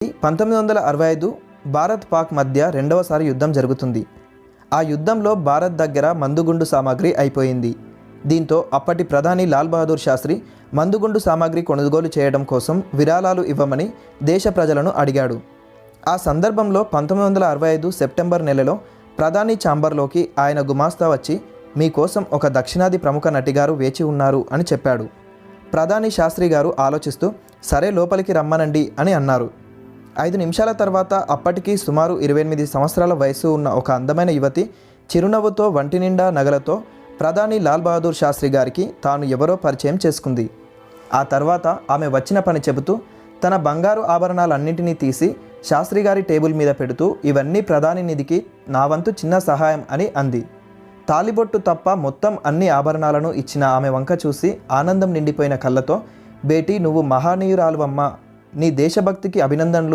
పంతొమ్మిది వందల అరవై ఐదు భారత్ పాక్ మధ్య రెండవసారి యుద్ధం జరుగుతుంది. ఆ యుద్ధంలో భారత్ దగ్గర మందుగుండు సామాగ్రి అయిపోయింది. దీంతో అప్పటి ప్రధాని లాల్ బహదూర్ శాస్త్రి మందుగుండు సామాగ్రి కొనుగోలు చేయడం కోసం విరాళాలు ఇవ్వమని దేశ ప్రజలను అడిగాడు. ఆ సందర్భంలో పంతొమ్మిది వందల అరవై ఐదు సెప్టెంబర్ నెలలో ప్రధాని ఛాంబర్లోకి ఆయన గుమాస్తా వచ్చి మీకోసం ఒక దక్షిణాది ప్రముఖ నటిగారు వేచి ఉన్నారు అని చెప్పాడు. ప్రధాని శాస్త్రి గారు ఆలోచిస్తూ సరే లోపలికి రమ్మనండి అని అన్నారు. ఐదు నిమిషాల తర్వాత అప్పటికి సుమారు ఇరవై ఎనిమిది సంవత్సరాల వయసు ఉన్న ఒక అందమైన యువతి చిరునవ్వుతో వంటి నిండా నగలతో ప్రధాని లాల్ బహదూర్ శాస్త్రి గారికి తాను ఎవరో పరిచయం చేసుకుంది. ఆ తర్వాత ఆమె వచ్చిన పని చెబుతూ తన బంగారు ఆభరణాలన్నింటినీ తీసి శాస్త్రి గారి టేబుల్ మీద పెడుతూ ఇవన్నీ ప్రధాని నిధికి నా వంతు చిన్న సహాయం అని అంది. తాలిబొట్టు తప్ప మొత్తం అన్ని ఆభరణాలను ఇచ్చిన ఆమె వంక చూసి ఆనందం నిండిపోయిన కళ్ళతో బేటీ నువ్వు మహానీయురాలువమ్మ నీ దేశభక్తికి అభినందనలు